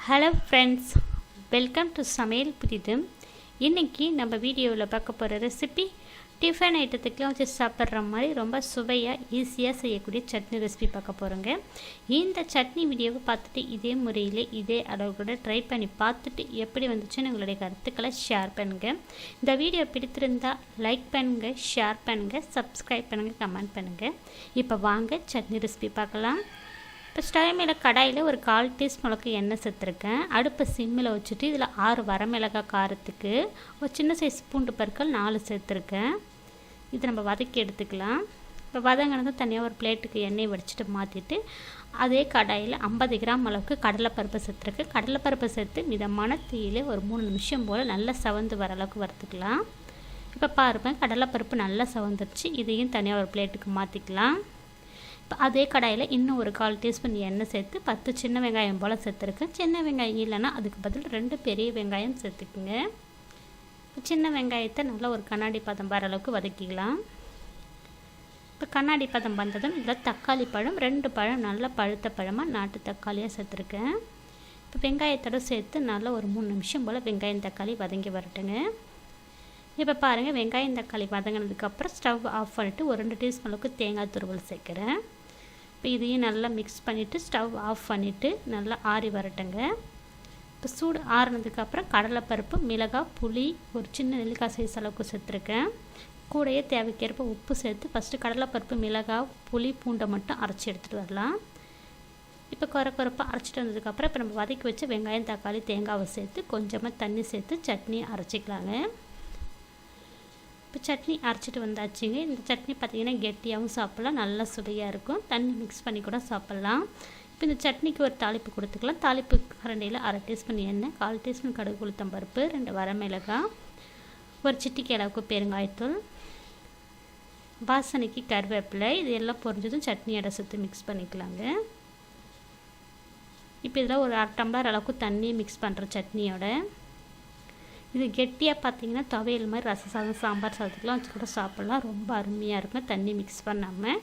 Hello friends welcome to சமையல் புதிது இன்றைக்கி நம்ம வீடியோவில் பார்க்க போகிற ரெசிபி டிஃபன் ஐட்டத்துக்குலாம் வச்சு சாப்பிட்ற மாதிரி ரொம்ப சுவையாக ஈஸியாக செய்யக்கூடிய சட்னி ரெசிபி பார்க்க போகிறோங்க இந்த சட்னி வீடியோவை பார்த்துட்டு இதே முறையில் இதே அளவு கூட ட்ரை பண்ணி பார்த்துட்டு எப்படி வந்துச்சுன்னு உங்களுடைய கருத்துக்களை ஷேர் பண்ணுங்கள் இந்த வீடியோ பிடித்திருந்தால் லைக் பண்ணுங்கள் ஷேர் பண்ணுங்கள் சப்ஸ்கிரைப் பண்ணுங்கள் கமெண்ட் பண்ணுங்கள் இப்போ வாங்க சட்னி ரெசிபி பார்க்கலாம். இப்போ ஸ்டவ் மேலே கடாயில் ஒரு கால் டீஸ்பூனுக்கு எண்ணெய் சேர்த்துருக்கேன். அடுப்பை சிம்மில் வச்சுட்டு இதில் ஆறு வரமிளகாய் காரத்துக்கு ஒரு சின்ன சைஸ் பூண்டு பற்கள் நாலு சேர்த்துருக்கேன். இதை நம்ம வதக்கி எடுத்துக்கலாம். இப்போ வதங்கினதும் தனியாக ஒரு பிளேட்டுக்கு எண்ணெய் வடிச்சிட்டு மாற்றிட்டு அதே கடாயில் ஐம்பது கிராம் அளவுக்கு கடலைப்பருப்பு சேர்த்துருக்கு கடலைப்பருப்பு சேர்த்து மிதமான தீயில் ஒரு மூணு நிமிஷம் போல் நல்லா சவந்து வர அளவுக்கு வறுத்துக்கலாம். இப்போ பாருங்கள் கடலைப்பருப்பு நல்லா சவந்துருச்சு. இதையும் தனியாக ஒரு பிளேட்டுக்கு மாற்றிக்கலாம் அதே கடாயில் இன்னும் ஒரு கால் டீஸ்பூன் எண்ணெய் சேர்த்து பத்து சின்ன வெங்காயம் போல் சேர்த்துருக்கேன். சின்ன வெங்காயம் இல்லைன்னா அதுக்கு பதில் ரெண்டு பெரிய வெங்காயம் சேர்த்துக்குங்க. சின்ன வெங்காயத்தை நல்லா ஒரு கண்ணாடி பதம் வர அளவுக்கு வதக்கிக்கலாம். இப்போ கண்ணாடி பதம் வந்ததும் இதில் தக்காளி பழம் ரெண்டு பழம் நல்லா பழுத்த பழமாக நாட்டு தக்காளியாக சேர்த்துருக்கேன். இப்போ வெங்காயத்தோட சேர்த்து நல்லா ஒரு மூணு நிமிஷம் போல் வெங்காயம் தக்காளி வதங்கி வரட்டுங்க. இப்போ பாருங்கள் வெங்காயம் தக்காளி வதங்கினதுக்கப்புறம் ஸ்டவ் ஆஃப் பண்ணிவிட்டு ஒரு ரெண்டு டீஸ்பூன் அளவுக்கு தேங்காய் துருவல் சேர்க்குறேன். இப்போ இதையும் நல்லா மிக்ஸ் பண்ணிவிட்டு ஸ்டவ் ஆஃப் பண்ணிவிட்டு நல்லா ஆறி வரட்டுங்க. இப்போ சூடு ஆறுனதுக்கப்புறம் கடலைப்பருப்பு மிளகாய் புளி ஒரு சின்ன நெல்லிக்காய் சைஸ் அளவுக்கு சேர்த்துருக்கேன். கூடையே தேவைக்கேற்ப உப்பு சேர்த்து ஃபஸ்ட்டு கடலைப்பருப்பு மிளகாய் புளி பூண்டை மட்டும் அரைச்சி எடுத்துகிட்டு வரலாம். இப்போ குறை குறைப்பாக அரைச்சிட்டு வந்ததுக்கப்புறம் இப்போ நம்ம வதக்கி வச்சு வெங்காயம் தக்காளி தேங்காவை சேர்த்து கொஞ்சமாக தண்ணி சேர்த்து சட்னி அரைச்சிக்கலாங்க. இப்போ சட்னி அரைச்சிட்டு வந்தாச்சுங்க. இந்த சட்னி பார்த்திங்கன்னா கெட்டியாகவும் சாப்பிட்லாம் நல்லா சுவையாக இருக்கும். தண்ணி மிக்ஸ் பண்ணி கூட சாப்பிட்லாம். இப்போ இந்த சட்னிக்கு ஒரு தாளிப்பு கொடுத்துக்கலாம். தாளிப்பு கரண்டியில் அரை டீஸ்பூன் எண்ணெய் கால் டீஸ்பூன் கடுகு உளுத்தம் பருப்பு ரெண்டு வரமிளகாய் ஒரு சிட்டிக்கு அளவுக்கு பெருங்காயத்தூள் வாசனைக்கு கருவேப்பிலை இது எல்லாம் பொரிஞ்சதும் சட்னியோட சுற்றி மிக்ஸ் பண்ணிக்கலாங்க. இப்போ இதில் ஒரு அரை டம்ளர் அளவுக்கு தண்ணி மிக்ஸ் பண்ணுற சட்னியோட இது கெட்டியாக பார்த்தீங்கன்னா துவையல் மாதிரி ரச சாதம் சாம்பார் சாதத்துக்குலாம் வச்சு கூட சாப்பிட்லாம். ரொம்ப அருமையாக இருக்கும். தண்ணி மிக்ஸ் பண்ணாமல்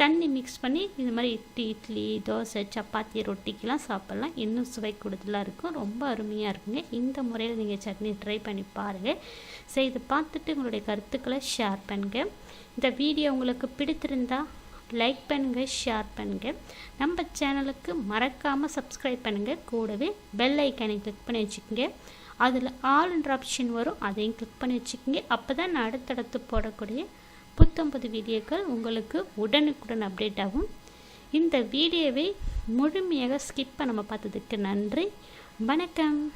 தண்ணி மிக்ஸ் பண்ணி இது மாதிரி இட்லி இட்லி தோசை சப்பாத்தி ரொட்டிக்கெலாம் சாப்பிட்லாம். இன்னும் சுவை கூடுதலாக இருக்கும். ரொம்ப அருமையாக இருக்குங்க. இந்த முறையில் நீங்கள் சட்னி ட்ரை பண்ணி பாருங்கள் செய்து பார்த்துட்டு உங்களுடைய கருத்துக்களை ஷேர் பண்ணுங்கள் இந்த வீடியோ உங்களுக்கு பிடித்திருந்தால் லைக் பண்ணுங்கள் ஷேர் பண்ணுங்கள் நம்ம சேனலுக்கு மறக்காமல் சப்ஸ்கிரைப் பண்ணுங்கள் கூடவே பெல் ஐக்கானை கிளிக் பண்ணி வச்சுக்கோங்க. அதில் ஆல்ன்ற ஆப்ஷன் வரும். அதையும் கிளிக் பண்ணி வச்சுக்கோங்க. அப்போ தான் நான் அடுத்தடுத்து போடக்கூடிய புத்தம்பது வீடியோக்கள் உங்களுக்கு உடனுக்குடன் அப்டேட் ஆகும். இந்த வீடியோவை முழுமையாக ஸ்கிப் நம்ம பார்த்ததுக்கு நன்றி. வணக்கம்.